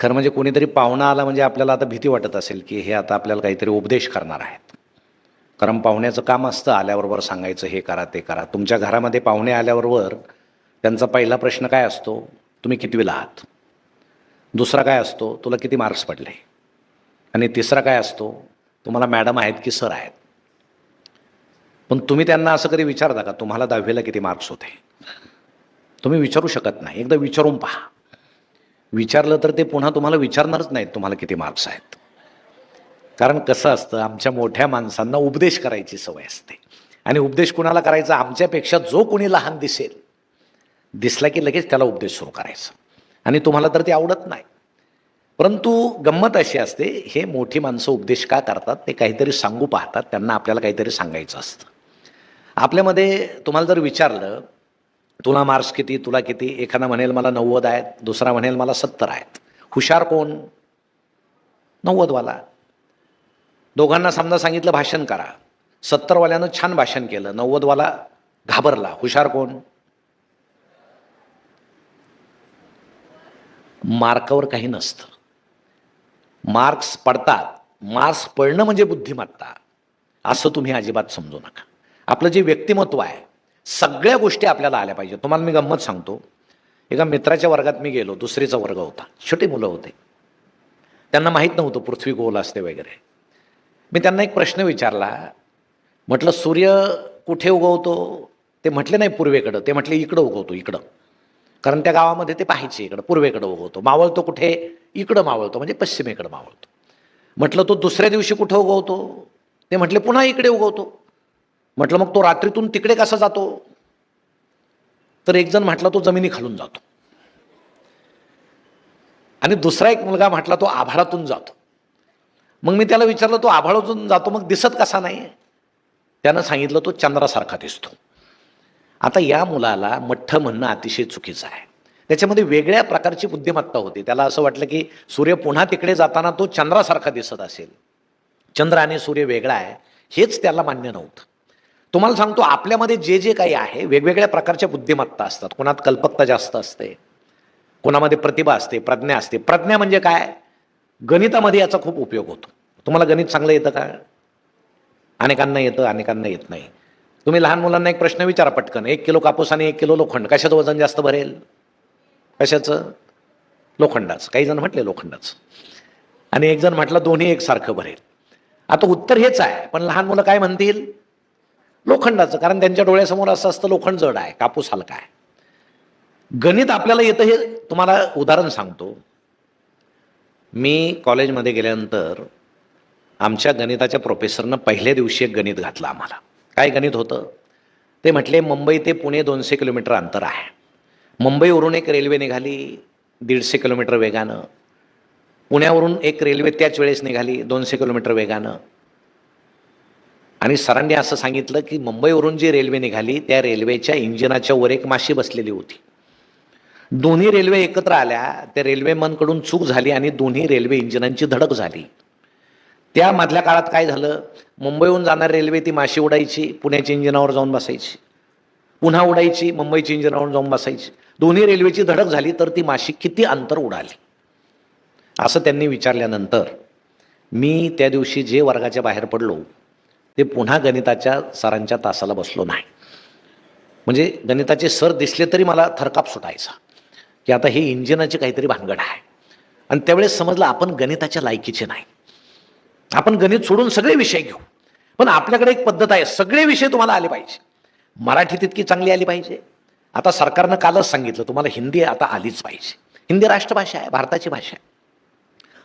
खरं म्हणजे कोणीतरी पाहुणा आला म्हणजे आपल्याला आता भीती वाटत असेल की हे आता आपल्याला काहीतरी उपदेश करणार आहेत. कारण पाहुण्याचं काम असतं आल्याबरोबर सांगायचं हे करा ते करा. तुमच्या घरामध्ये पाहुणे आल्याबरोबर त्यांचा पहिला प्रश्न काय असतो? तुम्ही कितवीला आहात? दुसरा काय असतो? तुला किती मार्क्स पडले? आणि तिसरा काय असतो? तुम्हाला मॅडम आहेत की सर आहेत? पण तुम्ही त्यांना असं कधी विचारता का? तुम्हाला दहावीला किती मार्क्स होते? तुम्ही विचारू शकत नाही. एकदा विचारून पहा. विचारलं तर ते पुन्हा तुम्हाला विचारणारच नाहीत तुम्हाला किती मार्क्स आहेत. कारण कसं असतं आमच्या मोठ्या माणसांना उपदेश करायची सवय असते. आणि उपदेश कुणाला करायचा? आमच्यापेक्षा जो कोणी लहान दिसेल. दिसला की लगेच त्याला उपदेश सुरू करायचा. आणि तुम्हाला तर ते आवडत नाही. परंतु गंमत अशी असते हे मोठी माणसं उपदेश का करतात? ते काहीतरी सांगू पाहतात. त्यांना आपल्याला काहीतरी सांगायचं असतं. आपल्यामध्ये तुम्हाला जर विचारलं तुला मार्क्स किती तुला किती? एखादा म्हणेल मला नव्वद आहेत दुसरा म्हणेल मला सत्तर आहेत. हुशार कोण? नव्वदवाला. दोघांना समजा सांगितलं भाषण करा. सत्तरवाल्यानं छान भाषण केलं नव्वदवाला घाबरला. हुशार कोण? मार्कावर काही नसतं. मार्क्स पडतात. मार्क्स पडणं म्हणजे बुद्धिमत्ता. असं तुम्ही अजिबात समजू नका. आपलं जे व्यक्तिमत्व आहे सगळ्या गोष्टी आपल्याला आल्या पाहिजे तुम्हाला मी गंमत सांगतो. एका मित्राच्या वर्गात मी गेलो दुसरीचा वर्ग होता. छोटे मुलं होते. त्यांना माहीत नव्हतं पृथ्वी गोल असते वगैरे. मी त्यांना एक प्रश्न विचारला. म्हटलं सूर्य कुठे उगवतो? ते म्हटले नाही पूर्वेकडं. ते म्हटले इकडं उगवतो इकडं. कारण त्या गावामध्ये ते पाहायचे इकडं पूर्वेकडं उगवतो. मावळतो कुठे? इकडं मावळतो म्हणजे पश्चिमेकडं मावळतो. म्हटलं तो दुसऱ्या दिवशी कुठं उगवतो? ते म्हटले पुन्हा इकडे उगवतो. म्हटलं मग तो रात्रीतून तिकडे कसा जातो? तर एक जण म्हटला तो जमिनी खालून जातो. आणि दुसरा एक मुलगा म्हटला तो आभाळातून जातो. मग मी त्याला विचारलं तो आभाळातून जातो मग दिसत कसा नाही त्यानं सांगितलं तो चंद्रासारखा दिसतो. आता या मुलाला मठ्ठ म्हणणं अतिशय चुकीचं आहे. त्याच्यामध्ये वेगळ्या प्रकारची बुद्धिमत्ता होती. त्याला असं वाटलं की सूर्य पुन्हा तिकडे जाताना तो चंद्रासारखा दिसत असेल. चंद्र आणि सूर्य वेगळा आहे हेच त्याला मान्य नव्हतं. तुम्हाला सांगतो आपल्यामध्ये जे जे काही आहे वेगवेगळ्या प्रकारच्या बुद्धिमत्ता असतात. कोणात कल्पकता जास्त असते कोणामध्ये प्रतिभा असते प्रज्ञा असते. प्रज्ञा म्हणजे काय? गणितामध्ये याचा खूप उपयोग होतो. तुम्हाला गणित चांगलं येतं का? अनेकांना येतं अनेकांना येत नाही. तुम्ही लहान मुलांना एक प्रश्न विचारा पटकन. एक किलो कापूस आणि एक किलो लोखंड कशाचं वजन जास्त भरेल? कशाचं? लोखंडाचं. काही जण म्हटले लोखंडाचं. आणि एक जण म्हटलं दोन्ही एकसारखं भरेल. आता उत्तर हेच आहे पण लहान मुलं काय म्हणतील? लोखंडाचं कारण त्यांच्या डोळ्यासमोर असं असतं लोखंड जड आहे कापूस हलका आहे. गणित आपल्याला येतं हे तुम्हाला उदाहरण सांगतो. मी कॉलेजमध्ये गेल्यानंतर आमच्या गणिताच्या प्रोफेसरनं पहिल्या दिवशी एक गणित घातलं आम्हाला. काय गणित होतं? ते म्हटले मुंबई ते पुणे दोनशे किलोमीटर अंतर आहे. मुंबईवरून एक रेल्वे निघाली दीडशे किलोमीटर वेगानं. पुण्यावरून एक रेल्वे त्याच वेळेस निघाली दोनशे किलोमीटर वेगानं. आणि सरांनी असं सांगितलं की मुंबईवरून जी रेल्वे निघाली त्या रेल्वेच्या इंजिनाच्या वर एक माशी बसलेली होती. दोन्ही रेल्वे एकत्र आल्या त्या रेल्वेमनकडून चूक झाली आणि दोन्ही रेल्वे इंजिनांची धडक झाली. त्या मधल्या काळात काय झालं? मुंबईहून जाणारी रेल्वे ती माशी उडायची पुण्याच्या इंजिनावर जाऊन बसायची. पुन्हा उडायची मुंबईच्या इंजिनावर जाऊन बसायची. दोन्ही रेल्वेची धडक झाली तर ती माशी किती अंतर उडाली? असं त्यांनी विचारल्यानंतर मी त्या दिवशी जे वर्गाच्या बाहेर पडलो ते पुन्हा गणिताच्या सरांच्या तासाला बसलो नाही. म्हणजे गणिताचे सर दिसले तरी मला थरकाप सुटायचा. की आता हे इंजिनाची काहीतरी भानगड आहे. आणि त्यावेळेस समजलं आपण गणिताच्या लायकीचे नाही. आपण गणित सोडून सगळे विषय घेऊ. पण आपल्याकडे एक पद्धत आहे सगळे विषय तुम्हाला आले पाहिजे. मराठी तितकी चांगली आली पाहिजे. आता सरकारनं कालच सांगितलं तुम्हाला हिंदी आता आलीच पाहिजे. हिंदी राष्ट्रभाषा आहे भारताची भाषा आहे.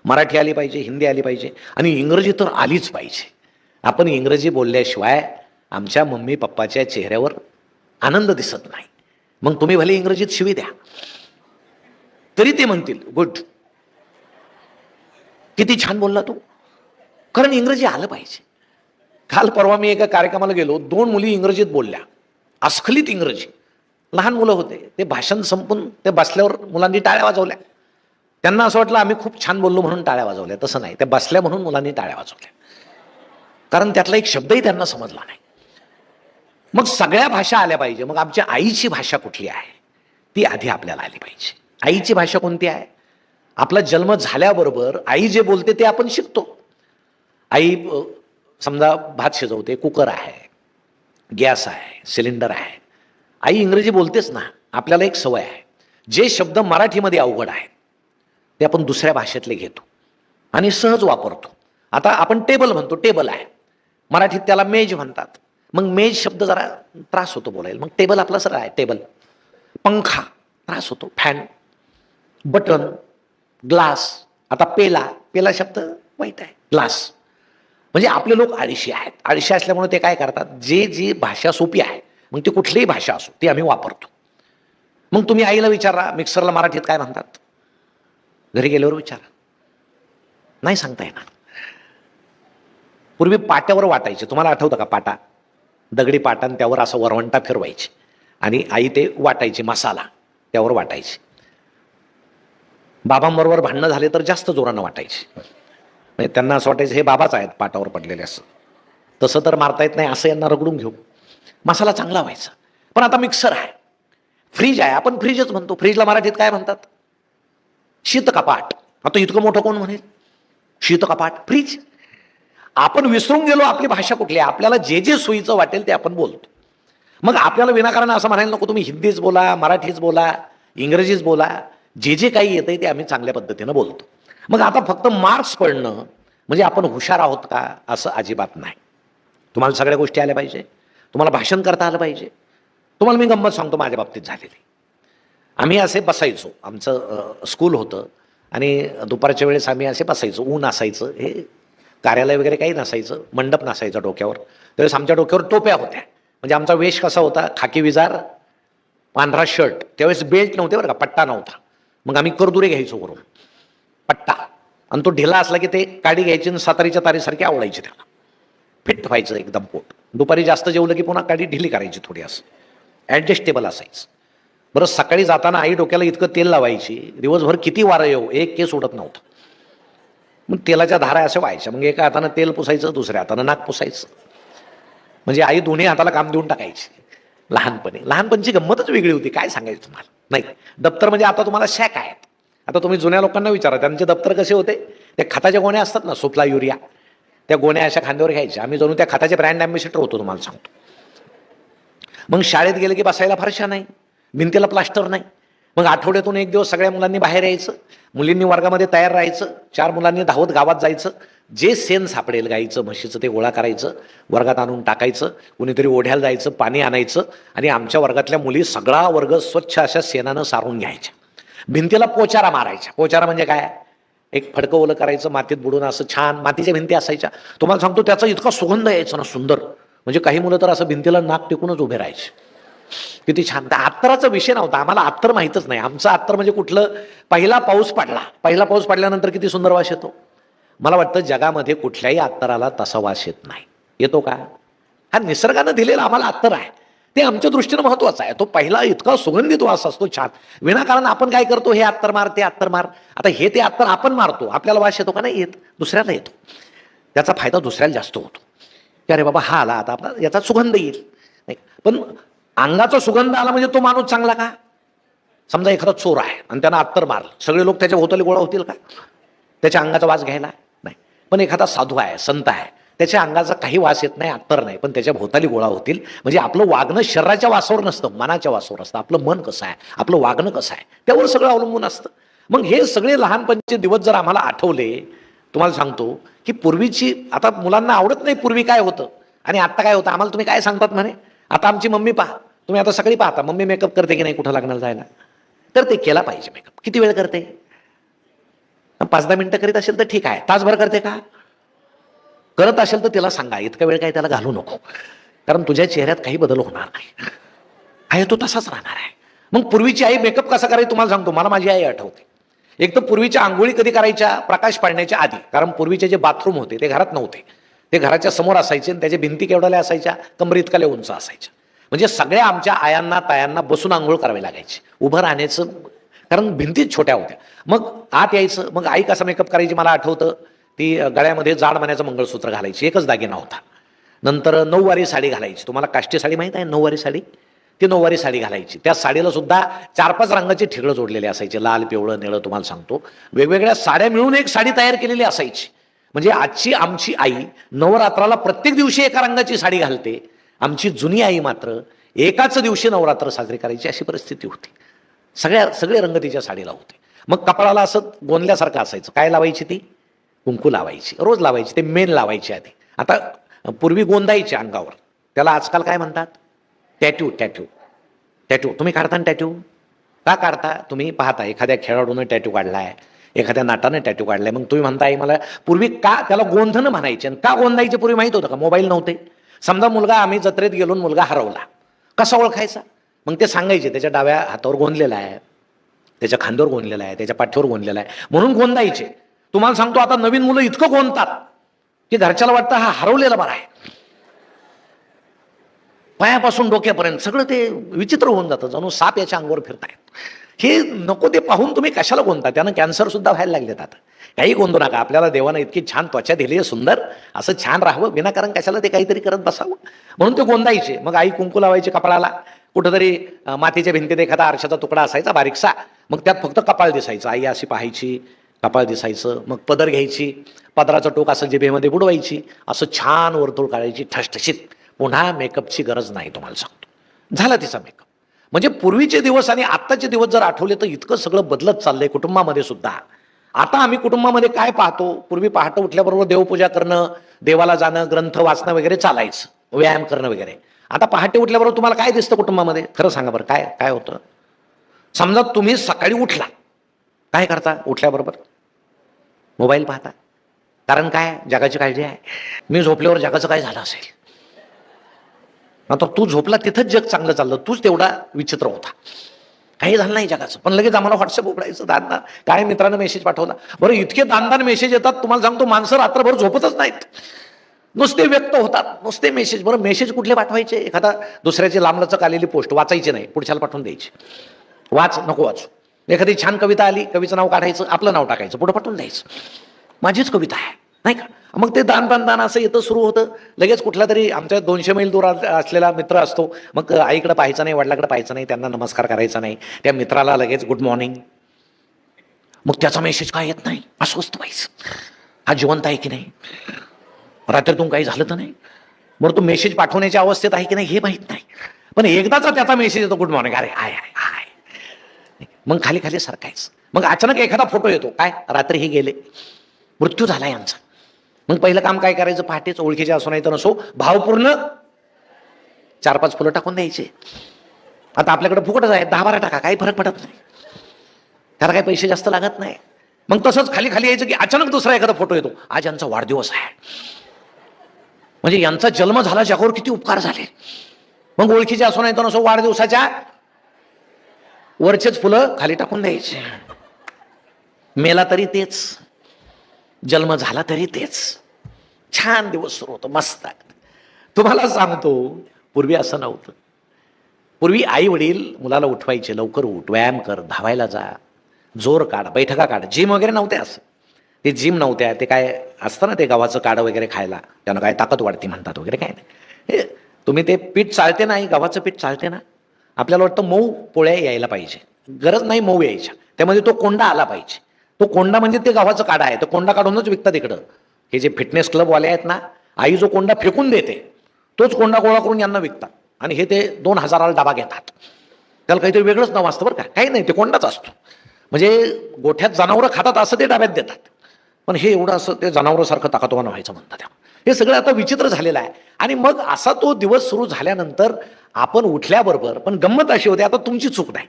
मराठी आली पाहिजे हिंदी आली पाहिजे. आणि इंग्रजी तर आलीच पाहिजे. आपण इंग्रजी बोलल्याशिवाय आमच्या मम्मी पप्पाच्या चेहऱ्यावर आनंद दिसत नाही. मग तुम्ही भले इंग्रजीत शिवी द्या. तरी ते म्हणतील गुड. किती छान बोलला तू. कारण इंग्रजी आलं पाहिजे. काल परवा मी एका कार्यक्रमाला गेलो दोन मुली इंग्रजीत बोलल्या. अस्खलित इंग्रजी. लहान मुलं होते. ते भाषण संपून ते बसल्यावर मुलांनी टाळ्या वाजवल्या. त्यांना असं वाटलं आम्ही खूप छान बोललो म्हणून टाळ्या वाजवल्या. तसं नाही. ते बसल्या म्हणून मुलांनी टाळ्या वाजवल्या. कारण त्यातला एक शब्दही त्यांना समजला नाही. मग सगळ्या भाषा आल्या पाहिजे. मग आमच्या आईची भाषा कुठली आहे? ती आधी आपल्याला आली पाहिजे. आईची भाषा कोणती आहे? आपला जन्म झाल्याबरोबर आई जे बोलते ते आपण शिकतो. आई समजा भात शिजवते कुकर आहे गॅस आहे सिलेंडर आहे. आई इंग्रजी बोलतेच ना. आपल्याला एक सवय आहे. जे शब्द मराठीमध्ये अवघड आहेत ते आपण दुसऱ्या भाषेतले घेतो आणि सहज वापरतो. आता आपण टेबल म्हणतो टेबल आहे. मराठीत त्याला मेज म्हणतात. मग मेज शब्द जरा त्रास होतो बोलायला. मग टेबल आपला सरळ आहे टेबल पंखा त्रास होतो. फॅन बटन ग्लास आता पेला पेला शब्द वाईट आहे. ग्लास म्हणजे आपले लोक आळशी आहेत. आळशी असल्यामुळे ते काय करतात? जे जी भाषा सोपी आहे मग ती कुठलीही भाषा असो ती आम्ही वापरतो. मग तुम्ही आईला विचारा मिक्सरला मराठीत काय म्हणतात? घरी गेल्यावर विचारा. नाही सांगता येणार. पूर्वी पाट्यावर वाटायचे. तुम्हाला आठवतं का पाटा? दगडी पाटा आणि त्यावर असं वरवंटा फिरवायची. आणि आई ते वाटायची मसाला त्यावर वाटायची. बाबांबरोबर भांडणं झाले तर जास्त जोरानं वाटायची. म्हणजे त्यांना असं वाटायचं हे बाबाच आहेत पाटावर पडलेले असं. तसं तर मारता येत नाही असं यांना रगडून घेऊ. मसाला चांगला व्हायचा. पण आता मिक्सर आहे. फ्रीज आहे. आपण फ्रीजच म्हणतो. फ्रीजला मराठीत काय म्हणतात? शीत कपाट आता इतकं मोठं कोण म्हणेल? शीत कपाट फ्रीज आपण विसरून गेलो आपली भाषा कुठली आहे? आपल्याला जे जे सोयीचं वाटेल ते आपण बोलतो. मग आपल्याला विनाकारण असं म्हणायला नको तुम्ही हिंदीच बोला मराठीच बोला इंग्रजीच बोला जे जे काही येतंय ते आम्ही चांगल्या पद्धतीनं बोलतो. मग आता फक्त मार्क्स पडणं म्हणजे आपण हुशार आहोत का असं अजिबात नाही. तुम्हाला सगळ्या गोष्टी आल्या पाहिजे. तुम्हाला भाषण करता आलं पाहिजे. तुम्हाला मी गंमत सांगतो माझ्या बाबतीत झालेली. आम्ही असे बसायचो. आमचं स्कूल होतं आणि दुपारच्या वेळेस आम्ही असे बसायचो. ऊन असायचं. हे कार्यालय वगैरे काही नसायचं मंडप नसायचा डोक्यावर. त्यावेळेस आमच्या डोक्यावर टोप्या होत्या. म्हणजे आमचा वेश कसा होता? खाकी विजार पांढरा शर्ट. त्यावेळेस बेल्ट नव्हते बरं का पट्टा नव्हता. मग आम्ही करदुरे घ्यायचो करून पट्टा. आणि तो ढिला असला की ते काडी घ्यायची आणि सातारीच्या तारीसारखी आवडायची त्याला. फिट व्हायचं एकदम पोट. दुपारी जास्त जेवलं की पुन्हा काडी ढिली करायची थोडी असं. ॲडजस्टेबल असायचं. बरं सकाळी जाताना आई डोक्याला इतकं तेल लावायची. दिवसभर किती वारं येऊ? एक केस उडत नव्हतं. मग तेलाच्या धारा अशा व्हायच्या. मग एका हातानं तेल पुसायचं दुसऱ्या हातानं नाक पुसायचं. म्हणजे आई दोन्ही हाताला काम देऊन टाकायची. लहानपणी. लहानपणची गंमतच वेगळी होती. काय सांगायचं तुम्हाला? नाही. दप्तर म्हणजे आता तुम्हाला शॅक आहेत. आता तुम्ही जुन्या लोकांना विचारा त्यांचे दप्तर कसे होते? ते खताच्या गोण्या असतात ना सुफला युरिया. त्या गोण्या अशा खांद्यावर घ्यायच्या. आम्ही जणू त्या खताचे ब्रँड अँबॅसिडर होतो तुम्हाला सांगतो. मग शाळेत गेले की बसायला फारशा नाही. भिंतीला प्लास्टर नाही. मग आठवड्यातून एक दिवस सगळ्या मुलांनी बाहेर यायचं. मुलींनी वर्गामध्ये तयार राहायचं. चार मुलांनी धावत गावात जायचं. जे सेन सापडेल गाईचं म्हशीचं ते गोळा करायचं. वर्गात आणून टाकायचं. कुणीतरी ओढ्याला जायचं पाणी आणायचं आणि आमच्या वर्गातल्या मुली सगळा वर्ग स्वच्छ अशा सेनानं सारून घ्यायच्या. भिंतीला पोचारा मारायच्या. पोचारा म्हणजे काय? एक फडकं ओलं करायचं मातीत बुडून असं छान मातीच्या भिंती असायच्या. तुम्हाला सांगतो त्याचा इतका सुगंध यायचा ना सुंदर. म्हणजे काही मुलं तर असं भिंतीला नाक टिकूनच उभे राहायचे. किती छान. त्या अत्तराचा विषय नव्हता. आम्हाला अत्तर माहीतच नाही. आमचं अत्तर म्हणजे कुठलं? पहिला पाऊस पडला. पहिला पाऊस पडल्यानंतर किती सुंदर वास येतो? मला वाटतं जगामध्ये कुठल्याही अत्तराला तसा वास येत नाही. येतो का? हा निसर्गानं दिलेला आम्हाला अत्तर आहे. ते आमच्या दृष्टीनं महत्वाचं आहे. तो पहिला इतका सुगंधित वास असतो छान. विनाकारण आपण काय करतो? हे अत्तर मार ते अत्तर मार. आता हे ते अत्तर आपण मारतो. आपल्याला वास येतो का? नाही येत. दुसऱ्याला येतो. त्याचा फायदा दुसऱ्याला जास्त होतो. की अरे बाबा हा आला. आता आपला याचा सुगंध येईल. नाही. पण अंगाचा सुगंध आला म्हणजे तो माणूस चांगला का? समजा एखादा चोर आहे आणि त्यानं अत्तर मारलं. सगळे लोक त्याच्या भोवताली गोळा होतील का? त्याच्या अंगाचा वास घ्यायला? नाही. पण एखादा साधू आहे संत आहे त्याच्या अंगाचा काही वास येत नाही अत्तर नाही पण त्याच्या भोवताली गोळा होतील. म्हणजे आपलं वागणं शरीराच्या वासावर नसतं मनाच्या वासावर असतं. आपलं मन कसं आहे? आपलं वागणं कसं आहे? त्यावर सगळं अवलंबून असतं. मग हे सगळे लहानपणीचे दिवस जर आम्हाला आठवले तुम्हाला सांगतो की पूर्वीची आता मुलांना आवडत नाही पूर्वी काय होतं. आणि आत्ता काय होतं? आम्हाला तुम्ही काय सांगतात म्हणे? आता आमची मम्मी पहा. तुम्ही आता सकाळी पाहता मम्मी मेकअप करते की नाही कुठं लग्नाला जायला? करते केला पाहिजे मेकअप किती वेळ करते? पाच दहा मिनटं करीत असेल तर ठीक आहे. तासभर करते का? करत असेल तर तिला सांगा इतका वेळ काय त्याला घालू नको. कारण तुझ्या चेहऱ्यात काही बदल होणार नाही. आहे तो तसाच राहणार आहे. मग पूर्वीची आई मेकअप कसा करायची तुम्हाला सांगतो. मला माझी आई आठवते. एक तर पूर्वीच्या आंघोळी कधी करायच्या? प्रकाश पाडण्याच्या आधी. कारण पूर्वीचे जे बाथरूम होते ते घरात नव्हते. ते घराच्या समोर असायचे आणि त्याच्या भिंती केवढ्याला असायच्या? कमरीतकाल्या उंच असायच्या. म्हणजे सगळ्या आमच्या आयांना तायांना बसून आंघोळ करावी लागायची. उभं राहण्याचं कारण भिंतीच छोट्या होत्या. मग आत यायचं मग आई कसा मेकअप करायची मला आठवतं? ती गळ्यामध्ये जाड मान्याचं मंगळसूत्र घालायची. एकच दागिना होता. नंतर नऊवारी साडी घालायची. तुम्हाला काष्टी साडी माहीत आहे नऊवारी साडी? ती नऊवारी साडी घालायची. त्या साडीला सुद्धा चार पाच रंगाची ठिगळं जोडलेली असायची. लाल पिवळं निळं तुम्हाला सांगतो. वेगवेगळ्या साड्या मिळून एक साडी तयार केलेली असायची. म्हणजे आजची आमची आई नवरात्राला प्रत्येक दिवशी एका रंगाची साडी घालते. आमची जुनी आई मात्र एकाच दिवशी नवरात्र साजरी करायची अशी परिस्थिती होती. सगळ्या सगळे रंग तिच्या साडीला होते. मग कपाळाला असं गोंदल्यासारखं असायचं. काय लावायची ती? कुंकू लावायची. रोज लावायची. ते मेन लावायची आधी. आता पूर्वी गोंदायचे अंगावर. त्याला आजकाल काय म्हणतात? टॅट्यू टॅट्यू टॅट्यू तुम्ही काढता ना टॅट्यू का काढता? तुम्ही पाहता एखाद्या खेळाडूनं टॅट्यू काढला आहे एखाद्या नाटानं टॅट्यू काढलाय. मग तुम्ही म्हणताय मला पूर्वी का त्याला गोंधनं म्हणायचे आणि का गोंधायचे पूर्वी माहीत होतं का? मोबाईल नव्हते. समजा मुलगा आम्ही जत्रेत गेलो मुलगा हरवला. कसा ओळखायचा? मग ते सांगायचे त्याच्या डाव्या हातावर गोंधलेला आहे. त्याच्या खांद्यावर गोंधलेला आहे त्याच्या पाठीवर गोंधलेला आहे. म्हणून गोंधायचे तुम्हाला सांगतो आता नवीन मुलं इतकं गोंधतात की घरच्याला वाटतं हा हरवलेला बरा आहे. पायापासून डोक्यापर्यंत सगळं ते विचित्र होऊन जातं. जणू साप याच्या अंगावर फिरतायत. हे नको ते पाहून तुम्ही कशाला गोंधता त्यानं कॅन्सर सुद्धा व्हायला लागलेत आता. काही गोंधू नका आपल्याला देवानं इतकी छान त्वचा दिली आहे सुंदर. असं छान राहावं विनाकारण कशाला ते काहीतरी करत बसावं? म्हणून ते गोंधायचे मग आई कुंकू लावायची कपाळाला. कुठंतरी मातीच्या भिंतीत एखादा आरशाचा तुकडा असायचा बारीकसा. मग त्यात फक्त कपाळ दिसायचं. आई अशी पाहायची कपाळ दिसायचं. मग पदर घ्यायची. पदराचं टोक असं जिभेमध्ये बुडवायची. असं छान वर्तुळ काढायची. ठसठशीत पुन्हा मेकअपची गरज नाही तुम्हाला सांगतो. झाला तिचा मेकअप. म्हणजे पूर्वीचे दिवस आणि आत्ताचे दिवस जर आठवले तर इतकं सगळं बदलत चाललंय कुटुंबामध्ये सुद्धा. आता आम्ही कुटुंबामध्ये काय पाहतो? पूर्वी पहाटे उठल्याबरोबर देवपूजा करणं देवाला जाणं ग्रंथ वाचणं वगैरे चालायचं व्यायाम करणं वगैरे. आता पहाटे उठल्याबरोबर तुम्हाला काय दिसतं कुटुंबामध्ये? खरं सांगा बरं काय काय होतं? समजा तुम्ही सकाळी उठला. काय करता उठल्याबरोबर? मोबाईल पाहता. कारण काय? जगाची काळजी आहे. मी झोपल्यावर जगाचं काय झालं असेल? आता तू झोपला तिथंच जग चांगलं चाललं. तूच तेवढा विचित्र होता. काही झालं नाही जगाचं. पण लगेच आम्हाला व्हॉट्सअप उघडायचं दानदान काय मित्रानं मेसेज पाठवला? बरं इतके दानदान मेसेज येतात तुम्हाला सांगतो माणसं रात्रभर झोपतच नाहीत. नुसते व्यक्त होतात नुसते मेसेज बरं मेसेज कुठले पाठवायचे? एखादा दुसऱ्याची लांबलचक आलेली पोस्ट वाचायची नाही पुढच्याला पाठवून द्यायची. वाच नको वाचू. एखादी छान कविता आली कवीचं नाव काढायचं आपलं नाव टाकायचं पुढं पाठवून द्यायचं. माझीच कविता आहे. नाही का? मग ते दान दान दान असं येतं सुरू होतं. लगेच कुठला तरी आमच्या दोनशे मैल दूर असलेला मित्र असतो. मग आईकडे पाहायचं नाही वडिलाकडे पाहायचं नाही त्यांना नमस्कार करायचा नाही. त्या मित्राला लगेच गुड मॉर्निंग मग त्याचा मेसेज काय येत नाही? अस्वस्थ व्हायचं. हा जिवंत आहे की नाही? रात्रीतून काही झालं तर नाही? बरं तो मेसेज पाठवण्याच्या अवस्थेत आहे की नाही हे माहीत नाही. पण एकदाचा त्याचा मेसेज येतो गुड मॉर्निंग अरे आय आय आय. मग खाली खाली सरकायचं. मग अचानक एखादा फोटो येतो. काय? रात्री हे गेले. मृत्यू झाला यांचा. मग पहिलं काम काय करायचं? पहाटेच ओळखीचे असो नाही तर नसो भावपूर्ण चार पाच फुलं टाकून द्यायचे. आता आपल्याकडे फुकटच आहे दहा बारा टाका काही फरक पडत नाही. त्याला काही पैसे जास्त लागत नाही. मग तसंच खाली खाली यायचं की अचानक दुसरा एखादा फोटो येतो. आज यांचा वाढदिवस आहे. म्हणजे यांचा जन्म झाला जगावर किती उपकार झाले. मग ओळखीचे असो नाही तर नसो वाढदिवसाच्या वरचेच फुलं खाली टाकून द्यायचे. मेला तरी तेच. जन्म झाला तरी तेच. छान दिवस सुरू होतो मस्त. तुम्हाला सांगतो पूर्वी असं नव्हतं. पूर्वी आई वडील मुलाला उठवायचे लवकर उठ व्यायाम कर धावायला जा जोर काढ बैठका काढ जिम वगैरे नव्हते असं. ते जिम नव्हत्या ते काय असतं ना ते गव्हाचं काढं वगैरे खायला. त्यानं काय ताकद वाढते म्हणतात वगैरे काय नाही. हे तुम्ही ते पीठ चालते नाही गव्हाचं पीठ चालते ना? आपल्याला वाटतं मऊ पोळ्या यायला पाहिजे. गरज नाही मऊ यायच्या. त्यामध्ये तो कोंडा आला पाहिजे. तो कोंडा म्हणजे ते गव्हाचं काढा आहे. तो कोंडा काढूनच विकतात तिकडं हे जे फिटनेस क्लबवाले आहेत ना आई जो कोंडा फेकून देते तोच कोंडा गोळा करून यांना विकतात. आणि हे ते दोन हजाराला डबा घेतात. त्याला काहीतरी वेगळंच नाव असतं बरं का. काही नाही ते कोंडाच असतो. म्हणजे गोठ्यात जनावरं खातात असं ते डाब्यात देतात. पण हे एवढं असं ते जनावरासारखं ताकदवान व्हायचं म्हणतात हे सगळं आता विचित्र झालेलं आहे. आणि मग असा तो दिवस सुरू झाल्यानंतर आपण उठल्याबरोबर पण गंमत अशी होते आता तुमची चूक नाही.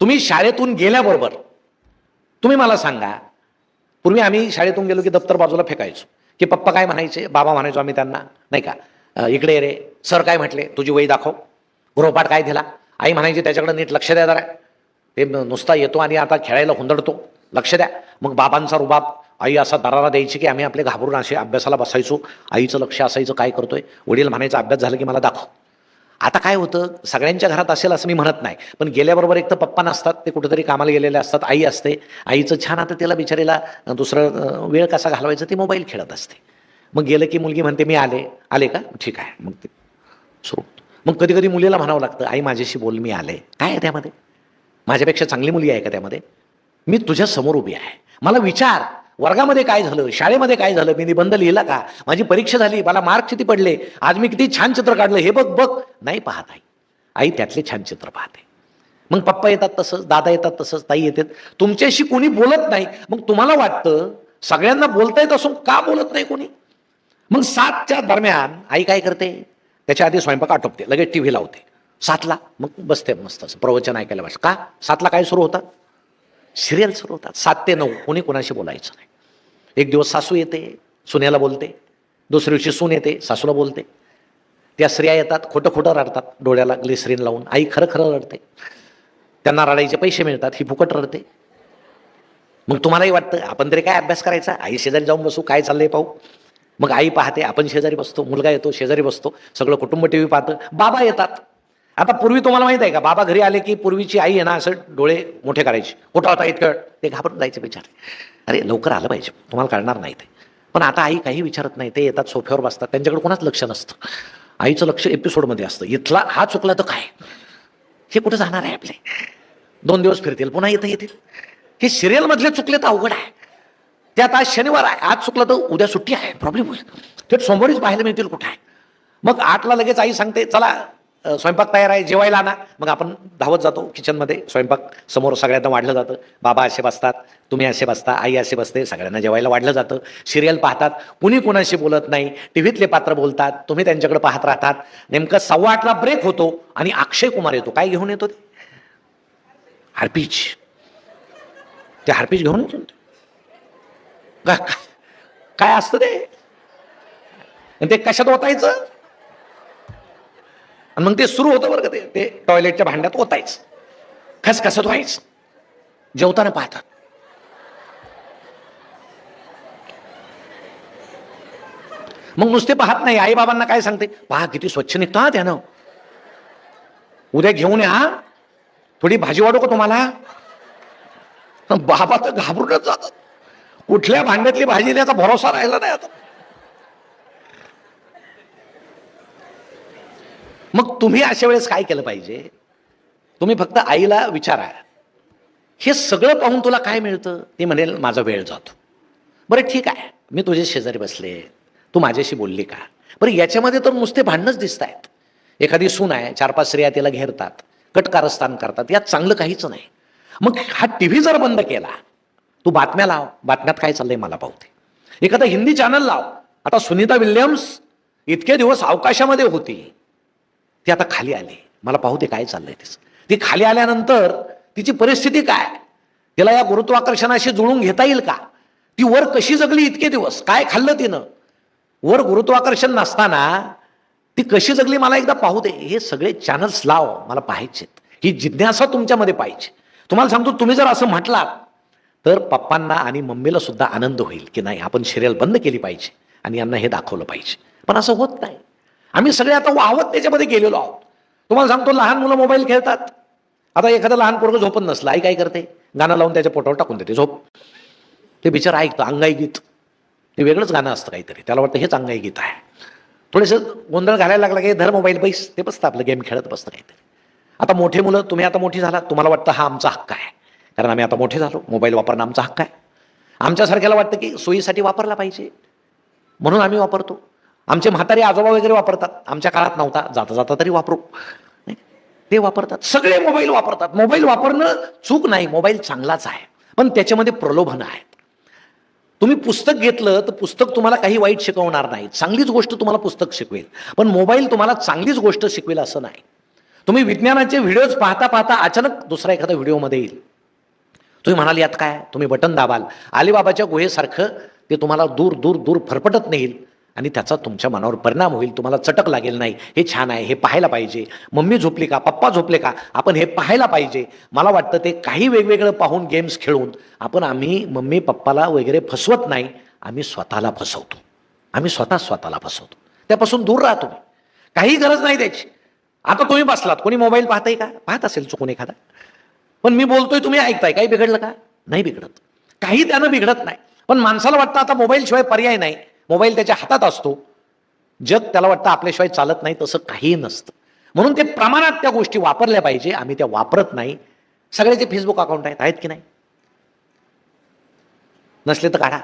तुम्ही शाळेतून गेल्याबरोबर तुम्ही मला सांगा. पूर्वी आम्ही शाळेतून गेलो की दप्तर बाजूला फेकायचो. की पप्पा काय म्हणायचे? बाबा म्हणायचो आम्ही त्यांना नाही का? इकडे रे. सर काय म्हटले? तुझी वही दाखव. गृहपाठ काय दिला? आई म्हणायची त्याच्याकडे नीट लक्ष द्या जरा. ते नुसता येतो आणि आता खेळायला हुंदडतो. लक्ष द्या. मग बाबांचा रुबाब आई असा दरारा द्यायची की आम्ही आपले घाबरून असे अभ्यासाला बसायचो. आईचं लक्ष असायचं काय करतोय? वडील म्हणायचा अभ्यास झाला की मला दाखव. आता काय होतं? सगळ्यांच्या घरात असेल असं मी म्हणत नाही. पण गेल्याबरोबर एक तर पप्पा नसतात ते कुठेतरी कामाला गेलेले असतात आई असते. आईचं छान आता त्याला बिचारीला दुसरं वेळ कसा घालवायचा? ते मोबाईल खेळत असते. मग गेलं की मुलगी म्हणते मी आले. आले का? ठीक आहे. मग ते सुरू मग कधी कधी मुलीला म्हणावं लागतं आई माझ्याशी बोल मी आले. काय आहे त्यामध्ये? माझ्यापेक्षा चांगली मुली आहे का त्यामध्ये? मी तुझ्या समोर उभी आहे. मला विचार. वर्गामध्ये काय झालं? शाळेमध्ये काय झालं? मी निबंध लिहिला का? माझी परीक्षा झाली. मला मार्क किती पडले? आज मी किती छान चित्र काढलं? हे बघ बघ. नाही पाहत आई. आई त्यातले छान चित्र पाहते. मग पप्पा येतात तसंच दादा येतात तसंच ताई येतात. तुमच्याशी कोणी बोलत नाही. मग तुम्हाला वाटतं सगळ्यांना बोलता येत असून का बोलत नाही कोणी? मग सातच्या दरम्यान आई काय करते? त्याच्या आधी स्वयंपाक आटोपते. लगेच टी व्ही लावते. सातला. मग बसते मस्त असं. प्रवचन ऐकायला बस का? सातला काय सुरू होतं? सिरियल सुरू होतात. सात ते नऊ कोणी कोणाशी बोलायचं नाही. एक दिवस सासू येते सुनेला बोलते. दुसऱ्या दिवशी सून येते सासूला बोलते. त्या स्त्रिया येतात खोटं खोटं रडतात डोळ्याला ग्लिसरीन लावून. आई खरं खरं रडते. त्यांना रडायचे पैसे मिळतात ही फुकट रडते. मग तुम्हालाही वाटतं आपण तरी काय अभ्यास करायचा? आई शेजारी जाऊन बसू काय चाललंय पाहू? मग आई पाहते आपण शेजारी बसतो मुलगा येतो शेजारी बसतो सगळं कुटुंब टी व्ही पाहतं. बाबा येतात. आता पूर्वी तुम्हाला माहीत आहे का बाबा घरी आले की पूर्वीची आई आहे ना असं डोळे मोठे करायचे. कुठं होता इतकं. ते घाबरून जायचे बिचारे. अरे लवकर आलं पाहिजे. तुम्हाला कळणार नाही ते. पण आता आई काही विचारत नाही. ते येतात सोफ्यावर बसतात. त्यांच्याकडे कोणाच लक्ष नसतं. आईचं लक्ष एपिसोडमध्ये असतं. इथला हा चुकला तर काय? हे कुठं जाणार आहे आपले? दोन दिवस फिरतील पुन्हा इथं येतील. हे सिरियलमधले चुकले तर अवघड आहे. त्यात आज शनिवार आहे. आज चुकलं तर उद्या सुट्टी आहे. प्रॉब्लेम होईल. थेट सोमवारीच पाहायला मिळतील कुठं आहे? मग आठला लगेच आई सांगते चला स्वयंपाक तयार आहे जेवायला आणा. मग आपण धावत जातो किचनमध्ये स्वयंपाक समोर सगळ्यांना वाढलं जातं. बाबा असे बसतात तुम्ही असे बसता आई असे बसते सगळ्यांना जेवायला वाढलं जातं. सिरियल पाहतात कुणी कुणाशी बोलत नाही टी व्हीतले पात्र बोलतात तुम्ही त्यांच्याकडे पाहत राहतात. नेमकं सव्वा आठला ब्रेक होतो आणि अक्षय कुमार येतो. काय घेऊन येतो ते? हार्पीच ते हार्पीच घेऊन येतो का- काय असतं ते? आणि ते कशात ओतायचं? आणि मग ते सुरू होतं बरं का ते. ते टॉयलेटच्या भांड्यात ओतायच. खसखसत व्हायच. जेवताना पाहतात. मग नुसते पाहत नाही. आई बाबांना काय सांगते? पहा किती स्वच्छ निघतात यानं त्यानं उद्या घेऊन या. थोडी भाजी वाढू का तुम्हाला? बाबा तर घाबरूनच जातात. कुठल्या भांड्यातली भाजी द्यायचा भरोसा राहिला नाही आता. मग तुम्ही अशा वेळेस काय केलं पाहिजे? तुम्ही फक्त आईला विचारा. हे सगळं पाहून तुला काय मिळतं? ते म्हणेल माझा वेळ जातो. बरं ठीक आहे. मी तुझ्या शेजारी बसले. तू माझ्याशी बोलली का? बरं याच्यामध्ये तर नुसते भांडणच दिसत आहेत एखादी सून आहे चार पाच स्त्रिया तिला घेरतात कटकारस्थान करतात. यात चांगलं काहीच नाही. मग हा टी व्ही जर बंद केला तू बातम्या लाव. बातम्यात काय चाललंय मला पाहते एखादा हिंदी चॅनल लाव. आता सुनीता विल्यम्स इतके दिवस अवकाशामध्ये होती. ती आता खाली आली. मला पाहू दे काय चाललंय तिचं. ती खाली आल्यानंतर तिची परिस्थिती काय? तिला या गुरुत्वाकर्षणाशी जुळून घेता येईल का? ती वर कशी जगली इतके दिवस? काय खाल्लं तिनं? वर गुरुत्वाकर्षण नसताना ती कशी जगली मला एकदा पाहू दे. हे सगळे चॅनल्स लाव. मला पाहायचेत. ही जिज्ञासा तुमच्यामध्ये पाहिजे तुम्हाला सांगतो तुम्ही जर असं म्हटलात तर पप्पांना आणि मम्मीला सुद्धा आनंद होईल की नाही? आपण सिरियल बंद केली पाहिजे आणि यांना हे दाखवलं पाहिजे. पण असं होत नाही. आम्ही सगळे आता वाहवत त्याच्यामध्ये गेलेलो आहोत. तुम्हाला सांगतो लहान मुलं मोबाईल खेळतात. आता एखादं लहान पोरगं झोपत नसलं आई काय करते? गाणं लावून त्याच्या पोटावर टाकून देते झोप. ते बिचार ऐकतं अंगाई गीत ते वेगळंच गाणं असतं काहीतरी. त्याला वाटतं हेच अंगाई गीत आहे. थोडेसं गोंधळ घालायला लागला की धर मोबाईल बैस. ते बसतं आपलं गेम खेळत बसतं काहीतरी. आता मोठे मुलं तुम्ही आता मोठी झालात तुम्हाला वाटतं हा आमचा हक्क आहे. कारण आम्ही आता मोठे झालो मोबाईल वापरणं आमचा हक्क आहे. आमच्यासारख्याला वाटतं की सोयीसाठी वापरला पाहिजे. म्हणून आम्ही वापरतो. आमचे म्हातारे आजोबा वगैरे वापरतात. आमच्या काळात नव्हता. जाता जाता तरी वापरू. ते वापरतात. सगळे मोबाईल वापरतात. मोबाईल वापरणं चूक नाही. मोबाईल चांगलाच आहे. पण त्याच्यामध्ये प्रलोभन आहेत. तुम्ही पुस्तक घेतलं तर पुस्तक तुम्हाला काही वाईट शिकवणार नाही चांगलीच गोष्ट तुम्हाला पुस्तक शिकवेल. पण मोबाईल तुम्हाला चांगलीच गोष्ट शिकवेल असं नाही. तुम्ही विज्ञानाचे व्हिडिओज पाहता पाहता अचानक दुसरा एखादा व्हिडिओमध्ये येईल. तुम्ही म्हणाल यात काय? तुम्ही बटन दाबाल. अलिबाबाच्या गुहेसारखं ते तुम्हाला दूर दूर दूर फरफटत नेईल. आणि त्याचा तुमच्या मनावर परिणाम होईल तुम्हाला चटक लागेल नाही. हे छान आहे हे पाहायला पाहिजे. मम्मी झोपली का पप्पा झोपले का आपण हे पाहायला पाहिजे. मला वाटतं ते काही वेगवेगळं पाहून गेम्स खेळून आपण आम्ही मम्मी पप्पाला वगैरे फसवत नाही आम्ही स्वतःला फसवतो. आम्ही स्वतः स्वतःला फसवतो. त्यापासून दूर राहा तुम्ही. काही गरज नाही त्याची. आता तुम्ही बसलात. कोणी मोबाईल पाहताय का? पाहत असेल चुकून एखादा. पण मी बोलतोय तुम्ही ऐकताय. काही बिघडलं का? नाही बिघडत. काही त्यानं बिघडत नाही. पण माणसाला वाटतं आता मोबाईलशिवाय पर्याय नाही. मोबाईल त्याच्या हातात असतो. जग त्याला वाटतं आपल्याशिवाय चालत नाही तसं काहीही नसतं. म्हणून ते प्रमाणात त्या गोष्टी वापरल्या पाहिजे आम्ही त्या वापरत नाही. सगळ्याचे फेसबुक अकाउंट आहेत आहेत की नाही? नसले तर काढा.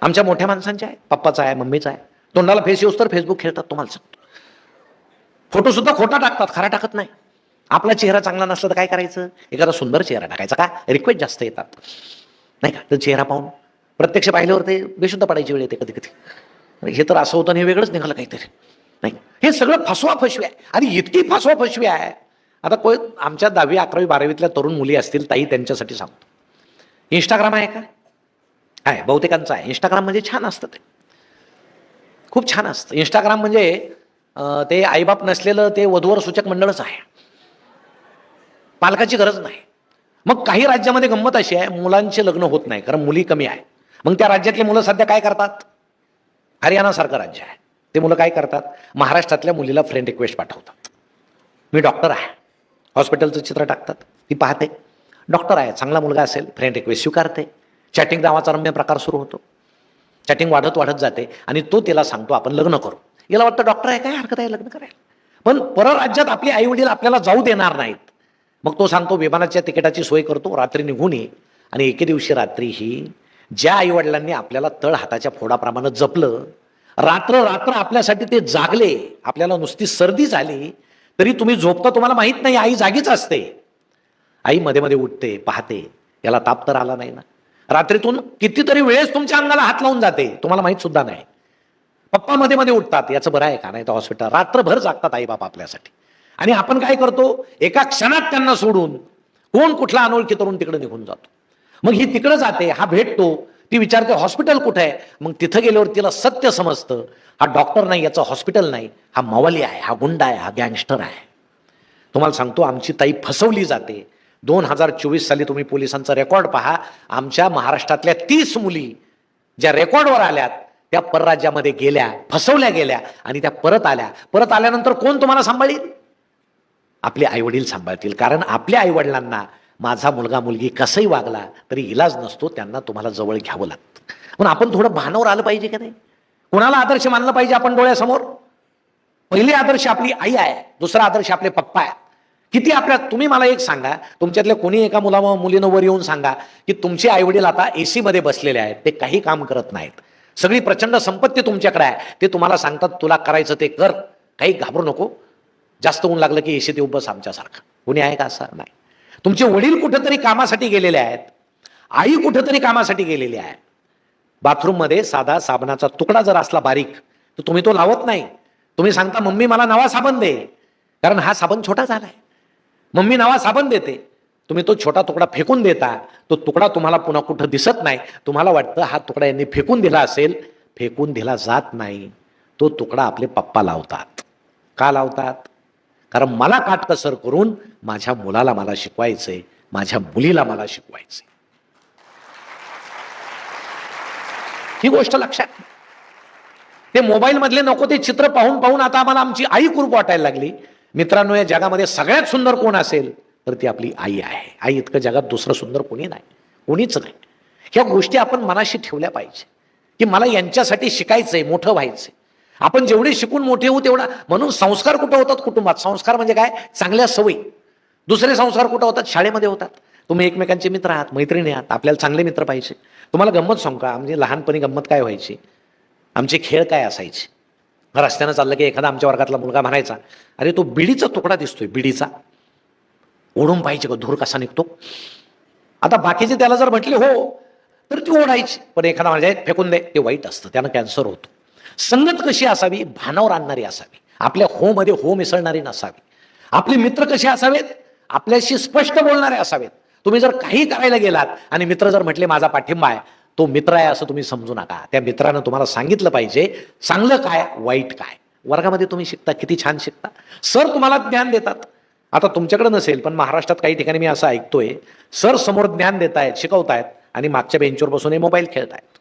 आमच्या मोठ्या माणसांच्या आहे पप्पाचा आहे मम्मीचा आहे. तोंडाला फेस येऊस तर फेसबुक खेळतात तुम्हाला सांगतो. फोटो सुद्धा खोटा टाकतात खरा टाकत नाही. आपला चेहरा चांगला नसला तर काय करायचं? एखादा सुंदर चेहरा टाकायचा का? रिक्वेस्ट जास्त येतात. नाही का? तर चेहरा पाहून प्रत्यक्ष पाहिल्यावर ते बेशुद्ध पडायची वेळ येते कधी कधी हे तर असं होतं हे वेगळंच निघालं काहीतरी. नाही. हे सगळं फसवा फसवी आहे आणि इतकी फसवा फसवी आहे. आता कोण आमच्या दहावी अकरावी बारावीतल्या तरुण मुली असतील ताई त्यांच्यासाठी सांगतो. इंस्टाग्राम आहे का? आहे. बहुतेकांचं आहे. इंस्टाग्राम म्हणजे छान असतं ते. खूप छान असतं. इंस्टाग्राम म्हणजे ते आईबाप नसलेलं ते वधूवर सूचक मंडळच आहे. पालकाची गरज नाही. मग काही राज्यामध्ये गंमत अशी आहे मुलांचे लग्न होत नाही कारण मुली कमी आहे. मग त्या राज्यातली मुलं सध्या काय करतात? हरियाणासारखं राज्य आहे. ते मुलं काय करतात? महाराष्ट्रातल्या मुलीला फ्रेंड रिक्वेस्ट पाठवतात. मी डॉक्टर आहे. हॉस्पिटलचं चित्र टाकतात. ती पाहते. डॉक्टर आहे. चांगला मुलगा असेल फ्रेंड रिक्वेस्ट स्वीकारते. चॅटिंग नावाचा रम्य प्रकार सुरू होतो. चॅटिंग वाढत वाढत जाते आणि तो तिला सांगतो आपण लग्न करू. याला वाटतं डॉक्टर आहे काय हरकत आहे लग्न करायला. पण परराज्यात आपले आई वडील आपल्याला जाऊ देणार नाहीत. मग तो सांगतो विमानाच्या तिकिटाची सोय करतो रात्री निघून ये आणि एके दिवशी रात्री ही ज्या आईवडिलांनी आपल्याला तळ हाताच्या फोडाप्रमाणे जपलं रात्र रात्र आपल्यासाठी ते जागले आपल्याला नुसती सर्दी झाली तरी तुम्ही झोपता तुम्हाला माहीत नाही आई जागीच असते. आई मध्ये मध्ये उठते पाहते याला ताप तर आला नाही ना. रात्रीतून कितीतरी वेळेस तुमच्या अंगाला हात लावून जाते तुम्हाला माहीत सुद्धा नाही. पप्पा मध्ये मध्ये उठतात याचं बरं आहे का नाही तर हॉस्पिटल रात्रभर जागतात आई बाप आपल्यासाठी. आणि आपण काय करतो एका क्षणात त्यांना सोडून कोण कुठला अनोळखी तरुण तिकडे निघून जातो. मग ही तिकडं जाते हा भेटतो ती विचारते हॉस्पिटल कुठे आहे? मग तिथं गेल्यावर तिला सत्य समजतं हा डॉक्टर नाही याचं हॉस्पिटल नाही हा मवाली आहे हा गुंडा आहे हा गँगस्टर आहे. तुम्हाला सांगतो आमची ताई फसवली जाते. दोन हजार चोवीस साली तुम्ही पोलिसांचा रेकॉर्ड पहा आमच्या महाराष्ट्रातल्या तीस मुली ज्या रेकॉर्डवर आल्यात त्या परराज्यामध्ये गेल्या फसवल्या गेल्या आणि त्या परत आल्या. परत आल्यानंतर कोण तुम्हाला सांभाळील? आपले आईवडील सांभाळतील कारण आपल्या आईवडिलांना माझा मुलगा मुलगी कसंही वागला तरी इलाज नसतो त्यांना तुम्हाला जवळ घ्यावं लागतं. पण आपण थोडं भानावर आलं पाहिजे का नाही? कोणाला आदर्श मानलं पाहिजे आपण डोळ्यासमोर? पहिली आदर्श आपली आई आहे दुसरा आदर्श आपले पप्पा आहे किती आपल्या तुम्ही मला एक सांगा तुमच्यातल्या कोणी एका मुला मुलीनं वर येऊन सांगा की तुमचे आईवडील आता एसी मध्ये बसलेले आहेत ते काही काम करत नाहीत. सगळी प्रचंड संपत्ती तुमच्याकडे आहे ते तुम्हाला सांगतात तुला करायचं ते कर. काही घाबरू नको. जास्त ऊन लागलं की एसी ते बस आमच्यासारखं. कोणी आहे का असं? नाही. तुमचे वडील कुठंतरी कामासाठी गेलेले आहेत. आई कुठंतरी कामासाठी गेलेली आहे. बाथरूममध्ये साधा साबणाचा तुकडा जर असला बारीक तर तुम्ही तो लावत नाही. तुम्ही सांगता मम्मी मला नवा साबण दे. कारण हा साबण छोटा झालाय. मम्मी नवा साबण देते. तुम्ही तो छोटा तुकडा फेकून देता. तो तुकडा तुम्हाला पुन्हा कुठं दिसत नाही. तुम्हाला वाटतं हा तुकडा यांनी फेकून दिला असेल. फेकून दिला जात नाही. तो तुकडा आपले पप्पा लावतात. का लावतात? कारण मला काटकसर करून माझ्या मुलाला मला शिकवायचंय माझ्या मुलीला मला शिकवायचंय. ही गोष्ट लक्षात ते मोबाईल मधले नको ते चित्र पाहून पाहून आता आम्हाला आमची आई कुरूप वाटायला लागली. मित्रांनो या जगामध्ये सगळ्यात सुंदर कोण असेल तर ती आपली आई आहे. आई इतकं जगात दुसरं सुंदर कोणी नाही कोणीच नाही. ह्या गोष्टी आपण मनाशी ठेवल्या पाहिजे. की मला यांच्यासाठी शिकायचंय मोठं व्हायचंय. आपण जेवढे शिकून मोठे होऊ तेवढा म्हणून संस्कार कुठं होतात कुटुंबात? संस्कार म्हणजे काय? चांगल्या सवयी. दुसरे संस्कार कुठं होतात? शाळेमध्ये होतात. तुम्ही एकमेकांचे मित्र आहात मैत्रिणी आहात आपल्याला चांगले मित्र पाहिजे. तुम्हाला गंमत सांगू का? म्हणजे लहानपणी गंमत काय व्हायची? आमचे खेळ काय असायचे? रस्त्यानं चाललं की एखादा आमच्या वर्गातला मुलगा म्हणायचा अरे तो बिडीचा तुकडा दिसतोय बिडीचा. ओढून पाहिजे का? धूर कसा निघतो? आता बाकीचे त्याला जर म्हटले हो तर ती ओढायची. पण एखादा म्हणजे फेकून दे. ते वाईट असतं. त्यानं कॅन्सर होतो. संगत कशी असावी? भानावर आणणारी असावी. आपल्या हो मध्ये हो मिसळणारी नसावी. आपले मित्र कसे असावेत? आपल्याशी स्पष्ट बोलणारे असावेत. तुम्ही जर काही करायला गेलात आणि मित्र जर म्हटले माझा पाठिंबा आहे तो मित्र आहे असं तुम्ही समजू नका. त्या मित्रानं तुम्हाला सांगितलं पाहिजे चांगलं काय वाईट काय? वर्गामध्ये तुम्ही शिकता किती छान शिकता. सर तुम्हाला ज्ञान देतात. आता तुमच्याकडे नसेल पण महाराष्ट्रात काही ठिकाणी मी असं ऐकतोय सर समोर ज्ञान देत आहेत शिकवतायत आणि मागच्या बेंचवर बसून हे मोबाईल खेळतायत.